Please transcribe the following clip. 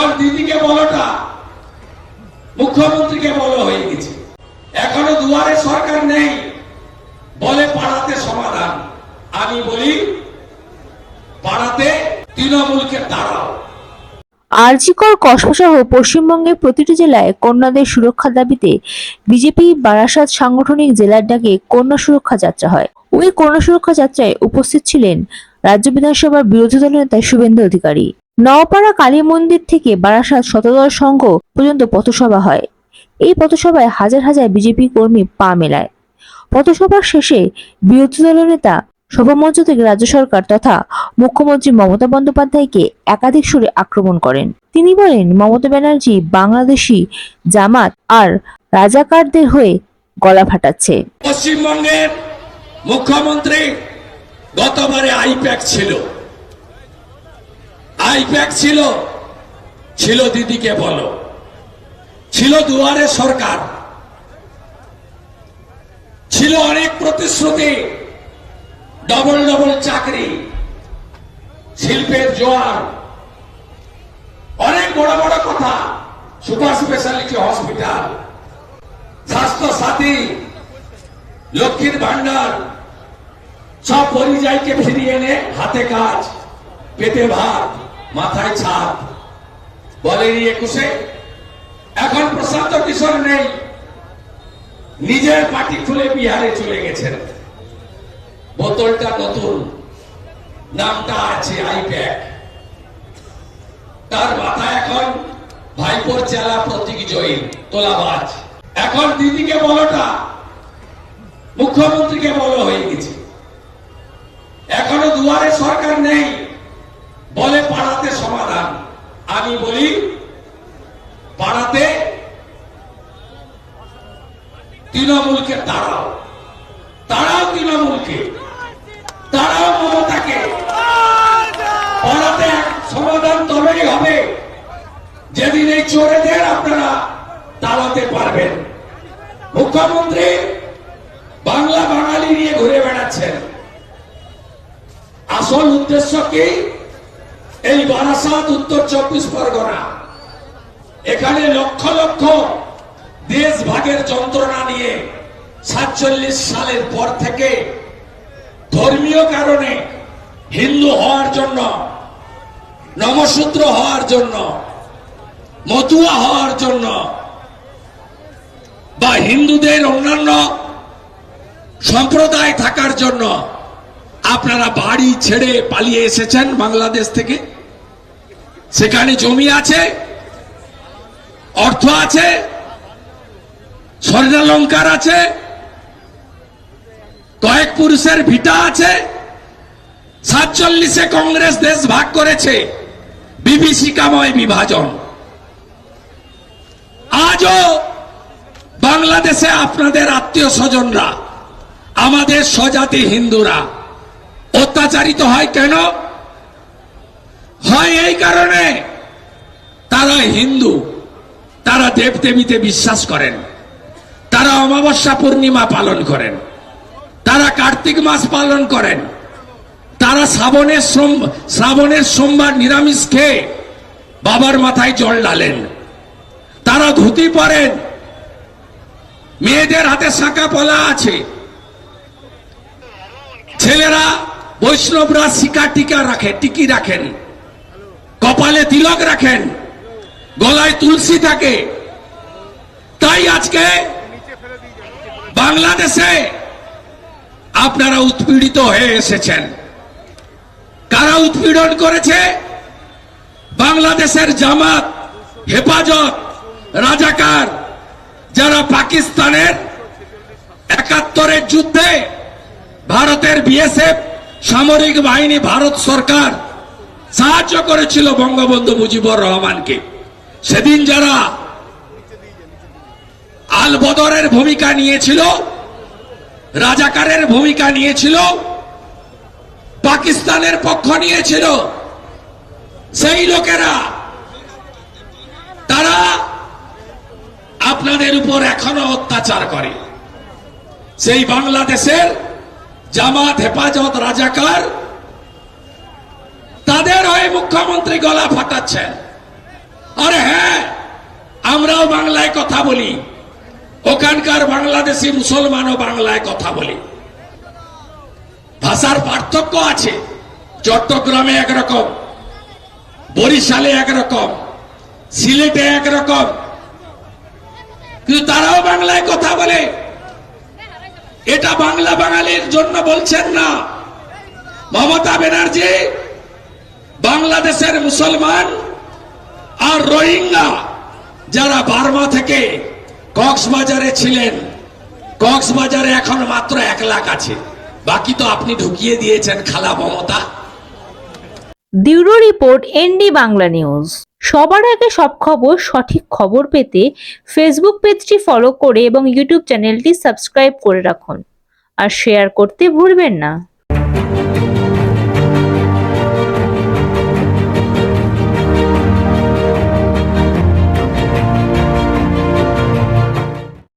এখন দিদিকে বলোটা, মুখ্যমন্ত্রীকে বলো হয়ে গেছে। এখনও দুয়ারে সরকার নেই, বলে পাড়াতে সমাধান। আমি বলি, পাড়াতে তৃণমূলকে দাঁড়াও। আরজিকর কসবাসহ পশ্চিমবঙ্গের প্রতিটি জেলায় কন্যাদের সুরক্ষার দাবিতে বিজেপি বারাসাত সাংগঠনিক জেলার ডাকে কন্যা সুরক্ষা যাত্রা হয়। ওই কন্যা সুরক্ষা যাত্রায় উপস্থিত ছিলেন রাজ্য বিধানসভার বিরোধী দলনেতা শুভেন্দু অধিকারী। নওপাড়া কালী মন্দির থেকে বারাসাত শতদল সংঘ পর্যন্ত পথসভা হয়। এই পথসভায় হাজার হাজার বিজেপি কর্মী পা মেলায়। পথসভার শেষে বিরোধী দলনেতা সভামঞ্চ থেকে রাজ্য সরকার তথা মুখ্যমন্ত্রী মমতা বন্দ্যোপাধ্যায়কে একাধিক সুরে আক্রমণ করেন। তিনি বলেন, মমতা ব্যানার্জি বাংলাদেশি জামাত আর রাজাকারদের হয়ে গলা ফাটাচ্ছে। পশ্চিমবঙ্গের মুখ্যমন্ত্রী গতবারে আইপ্যাক ছিল। আইপ্যাক ছিল। ছিল দিদিকে বলো। ছিল দুয়ারে সরকার। ছিল অনেক প্রতিশ্রুতি। ডবল ডবল চাকরি। শিল্পের জোয়ার। অনেক বড় বড় কথা। Super speciality hospital. Swasthya Sathi লক্ষ্মীর ভান্ডার সব পরিযায়ীকে ফিরিয়ে এনে হাতে কাজ পেতে ভাত। মাথায় ছাদ বলেনি একুশে, এখন প্রশান্ত কিশোর নেই। নিজের পার্টি খুলে বিহারে চলে গেছেন। বোতলটা নতুন। নামটা আছে আইপ্যাক। তার মাথা এখন ভাইপোর চেলা প্রতীক জয়ী, তোলাবাজ। এখন দিদিকে বলোটা, মুখ্যমন্ত্রীকে বলো হয়ে গেছে এখনও দুয়ারে সরকার নেই বলে পাড়াতে সমাধান আমি বলি পাড়াতে তৃণমূলকে তাড়াও। তাড়াও তৃণমূলকে। তাড়াও মমতাকে। পাড়াতে সমাধান তবেই হবে। যেদিন এই চোরেদের আপনারা তাড়াতে পারবেন। মুখ্যমন্ত্রী বাংলা বাঙালি নিয়ে ঘুরে বেড়াচ্ছেন। আসল উদ্দেশ্য কি? এই বারাসাত, উত্তর চব্বিশ পরগনা। এখানে লক্ষ লক্ষ দেশ ভাগের যন্ত্রণা নিয়ে সাতচল্লিশ সালের পর থেকে ধর্মীয় কারণে হিন্দু হওয়ার জন্য নমশূদ্র হওয়ার জন্য, মতুয়া হওয়ার জন্য বা হিন্দুদের অন্যান্য সম্প্রদায় থাকার জন্য আপনারা বাড়ি ছেড়ে পালিয়ে এসেছেন বাংলাদেশ থেকে। সেখানে জমি আছে, অর্থ আছে স্বর্ণালঙ্কার আছে, কয়েক পুরুষের ভিটা আছে, সাতচল্লিশে কংগ্রেস দেশ ভাগ করেছে বিভীষিকাময় বিভাজন। আজও বাংলাদেশে আপনাদের আত্মীয় স্বজনরা, আমাদের স্বজাতি হিন্দুরা অত্যাচারিত হয় কেন? হয় এই কারণে তারা হিন্দু, তারা দেবদেবীতে বিশ্বাস করেন। তারা অমাবস্যা পূর্ণিমা পালন করেন, তারা কার্তিক মাস পালন করেন, তারা শ্রাবণের শ্রাবণের সোমবার নিরামিষ খেয়ে বাবার মাথায় জল ডালেন তারা ধুতি পরেন। মেয়েদের হাতে শাঁকা পলা আছে। ছেলেরা বৈষ্ণবরা শিকা টিকা রাখে, টিকি রাখেন। কপালে তিলক রাখেন। গলায় তুলসী থাকে। তাই আজকে বাংলাদেশে আপনারা উৎপীড়িত হয়ে এসেছেন। কারা উৎপীড়ন করেছে? বাংলাদেশের জামাত, হেফাজত, রাজাকার, যারা পাকিস্তানের একাত্তরের যুদ্ধে ভারতের বিএসএফ, সামরিক বাহিনী, ভারত সরকার সাহায্য করেছিল বঙ্গবন্ধু মুজিবুর রহমানকে। সেদিন যারা আল বদরের ভূমিকা নিয়েছিল, রাজাকারের ভূমিকা নিয়েছিল, পাকিস্তানের পক্ষ নিয়েছিল। সেই লোকেরা, তারা আপনাদের উপর এখনও অত্যাচার করে। সেই বাংলাদেশের জামাত হেফাজত রাজাকার, তাদের হয়ে মুখ্যমন্ত্রী গলা ফাটাচ্ছেন। আরে হ্যাঁ আমরাও বাংলায় কথা বলি। ওখানকার বাংলাদেশি মুসলমানও বাংলায় কথা বলি। ভাষার পার্থক্য আছে, চট্টগ্রামে একরকম, বরিশালে একরকম, সিলেটে একরকম। কিন্তু তারাও বাংলায় কথা বলে। এটা বাংলা বাঙালির জন্য বলছেন না। মমতা ব্যানার্জি, বাংলাদেশের মুসলমান আর রোহিঙ্গা, যারা বার্মা থেকে কক্সবাজারে ছিলেন। কক্সবাজারে এখন মাত্র এক লাখ আছে। বাকি তো আপনি ঢুকিয়ে দিয়েছেন খালা Mamata. Bureau report, ND Bangla news. সবার আগে সব খবর, সঠিক খবর পেতে ফেসবুক পেজটি ফলো করে এবং ইউটিউব চ্যানেলটি সাবস্ক্রাইব করে রাখুন। আর শেয়ার করতে ভুলবেন না।